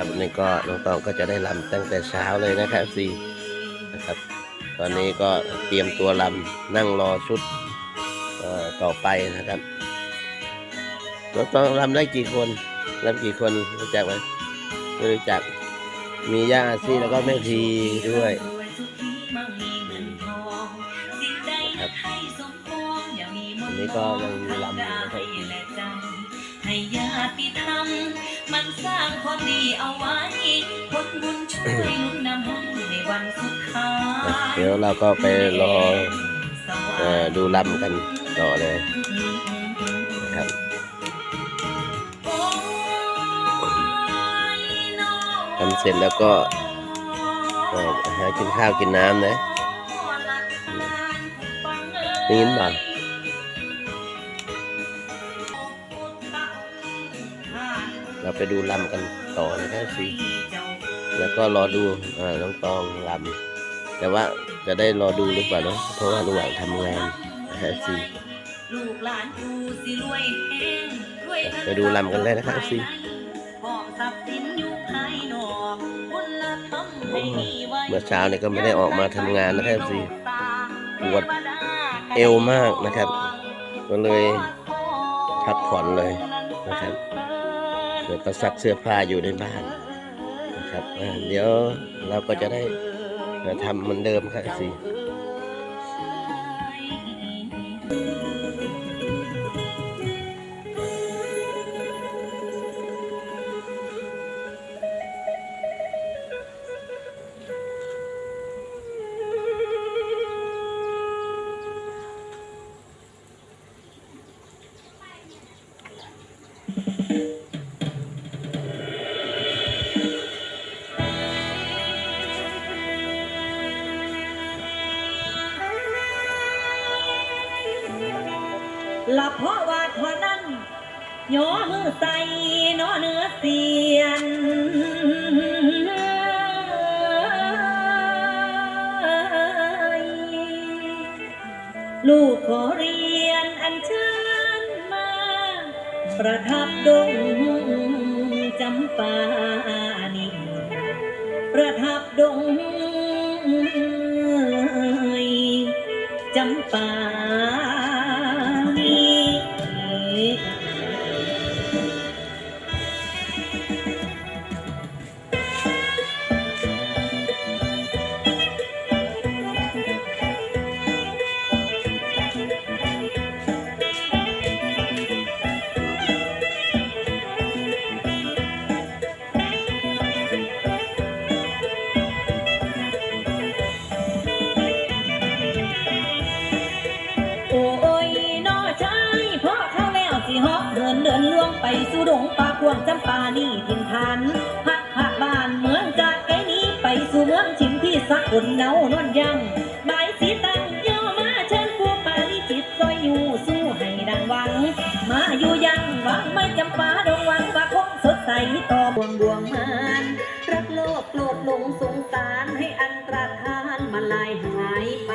ครับวันนี้ก็น้องตองก็จะได้ลำตั้งแต่เช้าเลยนะครับซีนะครับ ตอนนี้ก็เตรียมตัวลำนั่งรอชุดต่อไปนะครับน้องตองลำได้กี่คนลำกี่คนรู้จักไหมไม่รู้จักมีย่าซีแล้วก็แม่พีด้วยครับอันนี้ก็ยังมีลำอยู่ ให้ญาติธรรมมันสร้างความดีเอาไว้ผลบุญช่วยหนุนนำให้ในวันสุดท้ายเดี๋ยวเราก็ไปรอเอ่อดูลำกันต่อเลยนะครับทำเสร็จแล้วก็เอ่อหากินข้าวกินน้ำนะได้ยินบ่า เราไปดูลำกันต่อนะครับสิแล้วก็รอดูเอ่อน้องตองลำแต่ว่าจะได้รอดูหรือเปล่าเนาะเพราะว่าระหว่างทำงานนะครับสิลูกหลานกูสิรวยแห้งรวยไปดูลำกันเลยนะครับสิของทรัพย์สินอยู่ภายนอกคุณละทำให้มีไว้เมื่อเช้าเนี่ยก็ไม่ได้ออกมาทำงานนะครับสิปวดเอวมากนะครับ ก็เลยพักผ่อนเลยนะครับ แล้วก็ซักเสื้อผ้าอยู่ในบ้านนะครับเดี๋ยวเราก็จะได้ทำเหมือนเดิมครับสิ ลูกขอเรียนอันเชิญมา ประทับดงจำปานีประทับดง สู่ดงป่ากวางจำปานี่ทินทานพัดพักบ้านเมืองจากไกลนี้ไปสู่เมืองชิมที่สักคนเนานอนยังบายสีตังย่อมาเชิญผู้ปาลิจิตซอยอยู่สู้ให้ดังหวัง มาอยู่ยังหวังไม่จำปาดงหวังว่าคงสดใสต่อบวงบวงมันรักโลกโกรธหลงสงสารให้อันตรธานมาลายหายไป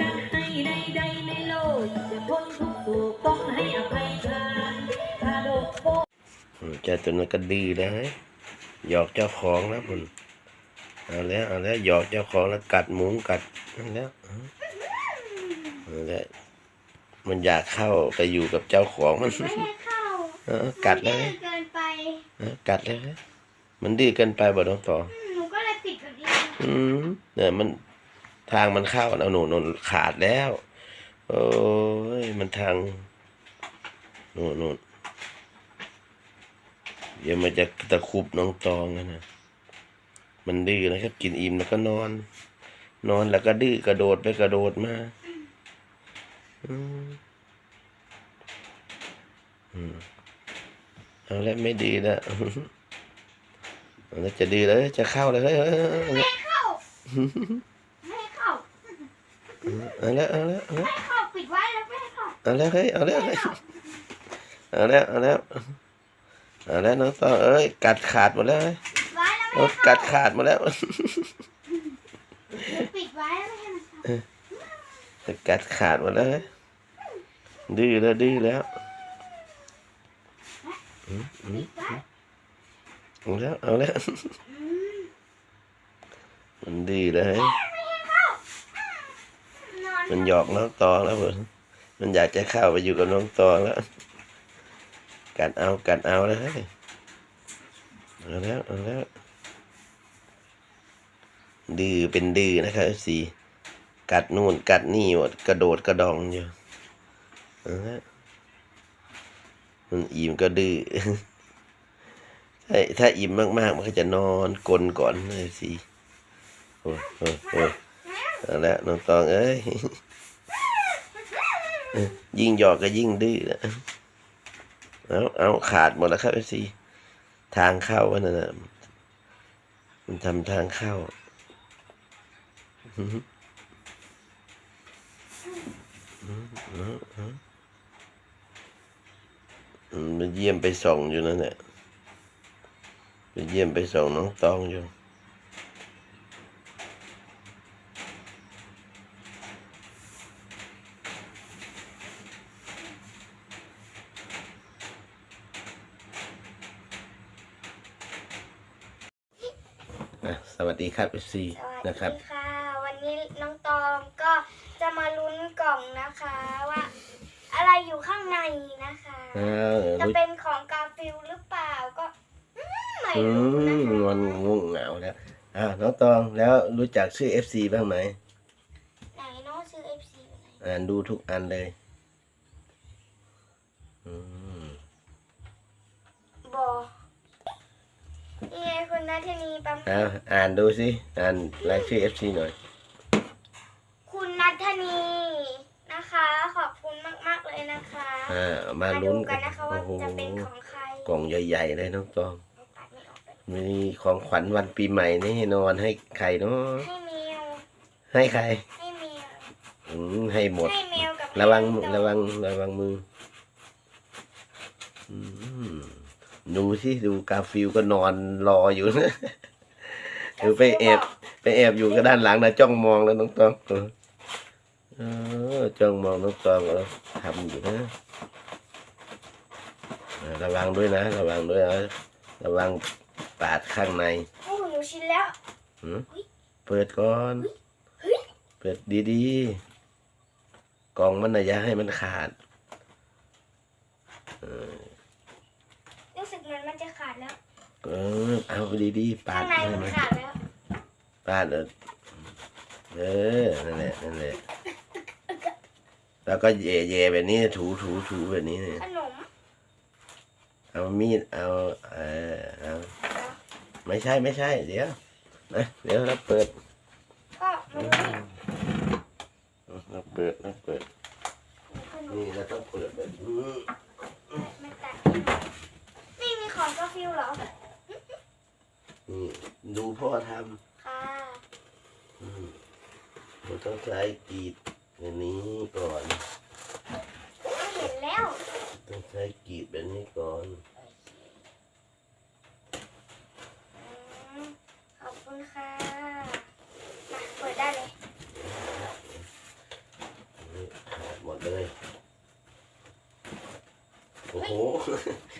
การให้ใดๆในโลกจะพ้นทุกข์ต้องให้อภัยทานถ้าโลกโกอืม เจ้าตัวนั้นก็ดีนะหยอกเจ้าของแล้วมันเอาแล้วเอาแล้วหยอกเจ้าของแล้วกัดหมูกัดนั่นแล้วเอาแล้วมันอยากเข้าไปอยู่กับเจ้าของมันไม่ให้เข้าเออกัดเลยดื้อเกินไปเออกัดเลยมันดื้อเกินไปบ่น้องต่ออืมหนูก็เลยปิดแบบนี้อืมเนี่ยมันทางมันเข้าเอาหนูหนูขาดแล้ว โอ้ยมันทางหนูหนู เดี๋ยวมันจะตะคุบน้องตองนะนะมันดื้อนะครับ กินอิ่มแล้วก็นอน นอนแล้วก็ดื้อกระโดดไปกระโดดมาอืมอืมเอาแล้วไม่ดีแล้วเอาแล้วจะดีแล้วจะเข้าเลยเฮ้ยเฮ้ยเฮ้ยเฮ้ยไม่ให้เข้าไม่ให้เข้าเอาแล้วเอาแล้วเอาแล้วไม่ให้เข้าปิดไว้แล้วไม่ให้เข้าเอาแล้วเฮ้ยเอาแล้วเฮ้ยเอาแล้วเอาแล้ว เอาแล้วน้องต่อเอ้ยกัดขาดหมดแล้วเฮ้ยปิดไว้แล้วไม่เอาให้เข้ากัดขาดหมดแล้ว ปิดไว้แล้วไม่ให้มันเข้ากัดขาดหมดแล้วเฮ้ยดื้อแล้วดื้อแล้วอืมอืมปิดไว้เอาแล้วเอาแล้ว อืมมันดีเลยนอน มันหยอกน้องตองแล้วเพื่อนมันอยากจะเข้าไปอยู่กับน้องตองแล้ว กัดเอากัดเอาแล้วเฮ้ยเอาแล้วเอาแล้วดื้อเป็นดื้อนะครับสีกัดนู่นกัดนี่หมดกระโดดกระดองอยู่เอาละมันอิ่มก็ดื้อถ้าถ้าอิ่มมากๆ มันก็จะนอนกลนก่อนเลยสิโอ้โอ้โอ้ยเอาละน้องตองเอ้ย ยิ่งหยอกก็ยิ่งดื้อนะ เอาเอาขาดหมดแล้วครับไอ้สิทางเข้าวันนั้นนะมันทำทางเข้ามมันเยี่ยมไปส่องอยู่นั่นแหละไปเยี่ยมไปส่องน้องตองอยู่ อ่ะสวัสดีครับเอซีสวัสนะครับดีค่ะ วันนี้น้องตองก็จะมาลุ้นกล่องนะคะว่า อะไรอยู่ข้างในนะคะอ้าวจะรู้เป็นของกาฟิลหรือเปล่าก็อืมไม่อืรู้นะมคะมันงงเหงาแล้วอ่าน้องตองแล้วรู้จักชื่อ FC บ้างไหมไหนน้องซื้อ FC อยู่ไหนอ่านดูทุกอันเลยอืมบอ นี่ไงคุณนัทนีปั๊มเอาอ่านดูสิอ่านรายชื่อ FC หน่อย คุณนัทนีนะคะ ขอบคุณมากๆเลยนะคะอ่ามามาดูลุ้นกันนะคะว่าโอ้โหจะเป็นของใครกล่องใหญ่ๆเลยน้องตอง ปัดไม่ออกเลยมีของขวัญวันปีใหม่แน่นอนให้ใครเนาะให้แมวให้ใครให้แมวอืมให้หมด ให้แมวกับระวังแมวระวังระวังมืออืม ดูสิดูกาฟิลก็นอนรออยู่นะเออไปแอบไปแอบอยู่ก็ด้านหลังนะจ้องมองแล้วน้องตองเออเออจ้องมองน้องตองเออทำอยู่นะเออระวังด้วยนะ ระวังด้วยนะระวังปาดข้างในโอ้หนูชินแล้วหืมเปิดก่อนเฮ้ยเปิดดีๆกล่องมันนะอย่าให้มันขาดรู้สึกเหมือน มันจะขาดแล้ว เออเอาดีๆปาข้าดงในให้มันมันขาดแล้ว ปาดเออเออนั่นแหละนั่นแหละแล้วก็เย่เย่ๆแบบนี้ถูถูถูแบบนี้เนี่ยขนมเอามีดเอาเออเอาไม่ใช่ไม่ใช่ เดี๋ยวนะเดี๋ยวเราเปิดก็มันนี่เราเปิดเราเปิดขนมนี่เราต้องเปิดแบบนี้มันตัดนี่มีของกาฟิลเหรอ นี่ ดูพ่อทค่ะำอืมเราต้องใช้กรีดแบบนี้ก่อน ไม่เห็นแล้ว ต้องใช้กรีดแบบนี้ก่อน อืมขอบคุณค่ะมาเปิดได้เลยนี่ขาดหมดเลย โอ้โห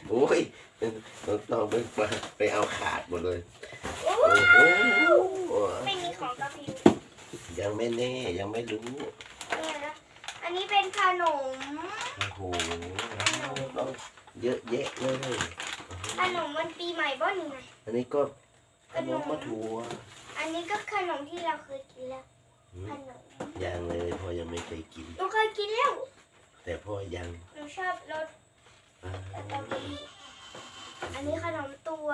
โอ้ยน้องต้องไปไปเอาขาดหมดเลย โอ้โอ้โหไม่มีของกาฟิลยังไม่แน่ยังไม่รู้เนี่ยนะ อันนี้เป็นขนม โอ้โหต้องเยอะแยะเลยขนมวันปีใหม่บ้านี่ไงอันนี้ก็ขนมมะถั่วอันนี้ก็ขนมที่เราเคยกินแล้วอืขมนมยังเลยพ่อยังไม่เคยกินหนูเคยกินแล้ว แต่พ่อยังหนูชอบรสอ่าสตรอเบอรี่อันนี้ขนมตัว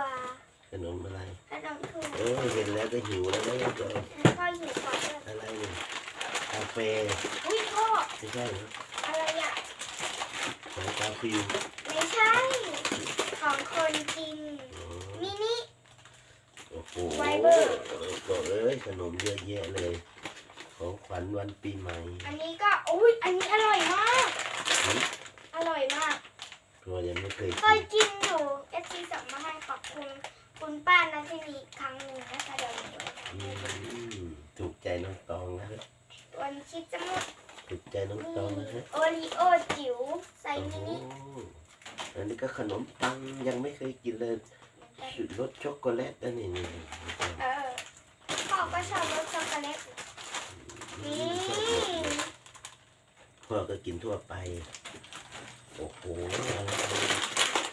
ขนมอะไรขนมถั่วเออเห็นแล้วก็หิวแล้วนะก็พ่อหิวก่อนเลยอะไรเนี่ยกาแฟอุ้ยพ่อไม่ใช่เหรออะไรอะของกาฟิวไม่ใช่ ของคนกินอ๋อมินิโอ้โหไวเบอร์ก็เอ้ยขนมเยอะแยะเลย ของขวัญวันปีใหม่ อันนี้ก็อุ้ยอันนี้อร่อยมากหืมอร่อยมากพ่อยังไม่เคยเคกิยนกินอยู่เอฟซีส่งมาให้ขอบคุณ คุณป้านัทนีอีกครั้งหนึ่งนะคะเดี๋ยวหนูอืมถูกใจน้องตองนะฮะวันคิดจะหมดถูกใจน้องตองนะฮะโอรีโอจิ๋วใส่โอ้มิโหนิอันนี้ก็ขนมปังยังไม่เคยกินเลยแต่ชุดรสช็อกโกแลตนะนี่นี่นี่เออพ่อก็ชอบรสช็อกโกแลตนี่พ่อก็กินทั่วไป โอ้โห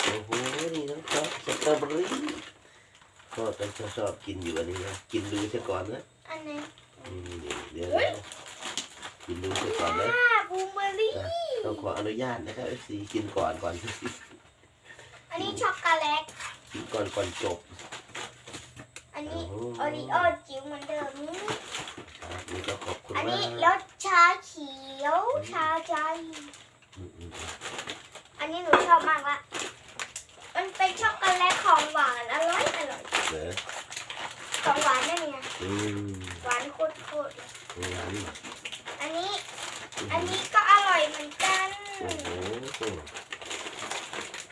โอ้โหนี่น้องชอบสตรอเบอรี่ พ่อก็ชอบชอบกินอยู่อันนี้นะกินดูซะก่อนนะอันนี้นี่เดี๋ยวนะกินดูซะก่อนนะอ่าบลูเบอร์รี่ ต้องขออนุญาตนะครับเอฟซีกินก่อนก่อน อันนี้ช็อกโกแลต กินก่อนก่อนจบอันนี้โอ้โอริโอจิ๋วเหมือนเดิมนี่ ครับนี่ก็ขอบคุณอันมานี้กรสชาเขียว ชาใจ อืมอืมอันนี้หนูชอบมากละ มันเป็นช็อกโกแลตของหวานอร่อยอร่อยเนอะของหวานได้เนี่ยอืมหวานโคตรโคตรอืมอันนี้ อันนี้ก็อร่อยเหมือนกันโอ้โห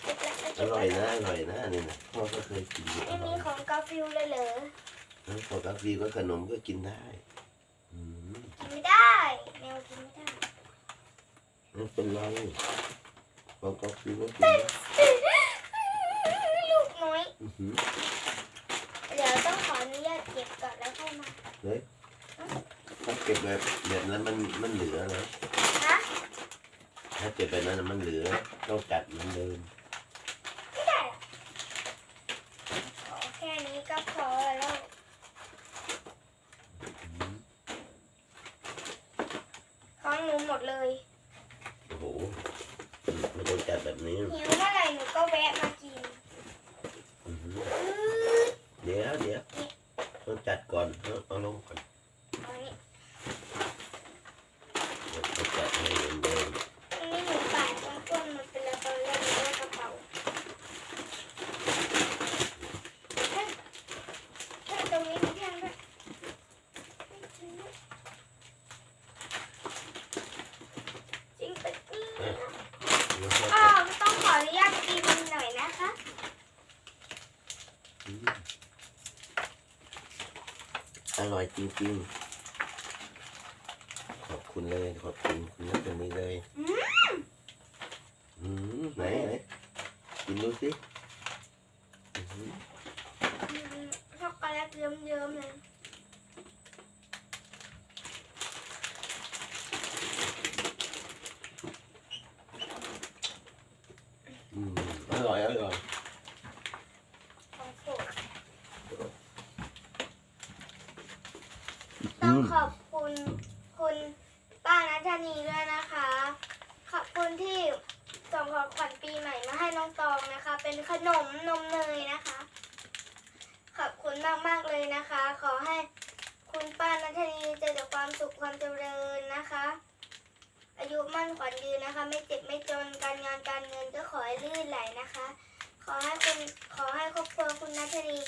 เก็บแล้วอเก็บร่อยแล้วนะอร่อยนะอันนี่นะพ่อก็เคยกินอยู่อไม่ร่มีอยของกาฟิลเลยเหรอแล้วพอกาแฟก็ขนมก็กินได้อืมกินไม่ได้แมวกินไม่ได้ไม่เป็นไรพอกาแฟก็กินได้ลูกน้อย อื้อหือเดี๋ ยวต้องขออนุญาตเก็บก่อนแล้วค่อยมาถ้าเก็บแบบแบบนั้นมันมันเหลือนะ ฮะ ถ้าเก็บแบบนั้นมันเหลือ ต้องจัดเหมือนเดิมไม่ได้หรอกขอแค่นี้ก็พอแล้ว อืม ของหนูหมดเลย โอ้โหไม่ต้องจัดแบบนี้ หิวเมื่อไหร่หนูก็แวะมากิน อื้อหือ อื้อ เดี๋ยวเดี๋ยวต้องจัดก่อนเอาเอาลงก่อน เอานี่ เดี๋ยวต้องจัดให้เหมือนเดิม อันนี้หนูปาดตรงก้นมันเป็นแล้วตอนแรกหนูว่ากระเป๋าเฮ้ยเฮ้ยตรงนี้มีแท่งด้วยจริงปะเนี่ย แล้วก็ อ๋อต้องขออนุญาตกินหน่อยนะคะ อืม อร่อยจริงๆ ขอบคุณเลย ขอบคุณคุณนัทตรงนี้เลยอือืมไหนไหนกินดูสิอื้อหืออืมช็อกโกแลตเยิ้มๆเลย อืมอร่อยอร่อย ของโปรด ต้องขอบคุณคุณป้านัทนีด้วยนะคะ ขอบคุณที่ส่งของขวัญปีใหม่มาให้น้องตองนะคะ เป็นขนมนมเนยนะคะ ขอบคุณมากๆเลยนะคะ ขอให้คุณป้านัทนีเจอแต่ความสุขความเจริญนะคะ อายุมั่นขวัญยืนนะคะ ไม่เจ็บไม่จนการงานการเงินก็ขอให้ลื่นไหลนะคะ ขอให้คุณขอให้ครอบครัวคุณนัทนี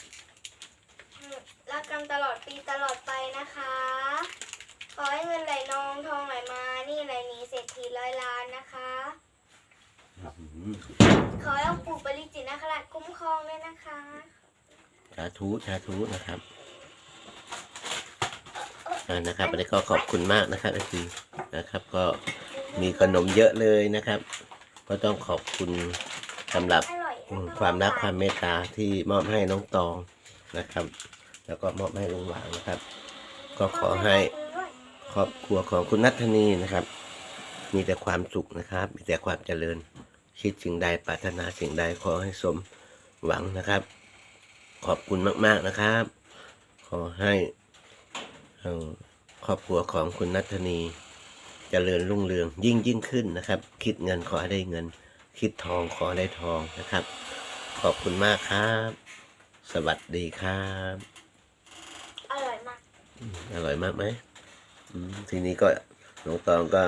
อืมรักกันตลอดปีตลอดไปนะคะ ขอให้เงินไหลนองทองไหลมา นี่ไหลหนีเศรษฐีร้อยล้านนะคะอืมขอให้องค์ปู่ปริจิตรนคราชคุ้มครองด้วยนะคะ สาธุสาธุนะครับอ่านะครับวันนี้ก็ขอบคุณมากนะครับอาทีนะครับ ก็มีขนมเยอะเลยนะครับ ก็ต้องขอบคุณสำหรับอร่อยอืมความรักความเมตตาที่มอบให้น้องตอง นะครับ แล้วก็มอบให้ลุงหวางนะครับ ก็ขอให้ครอบครัวของคุณนัทนีนะครับ มีแต่ความสุขนะครับ มีแต่ความเจริญ คิดสิ่งใดปรารถนาสิ่งใดขอให้สมหวังนะครับ ขอบคุณมาก ๆนะครับ ขอให้ครอบครัวของคุณนัทนีเจริญรุ่งเรืองยิ่งยิ่งขึ้นนะครับ คิดเงินขอให้ได้เงิน คิดทองขอได้ทองนะครับ ขอบคุณมากครับ สวัสดีครับ อร่อยมาก อร่อยมากไหมอืมทีนี้ก็น้องตองก็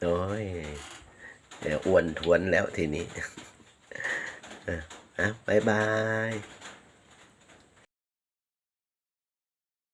โอ้ยเดี๋ยวอ้วนทวนแล้วทีนี้ อะอะบายบาย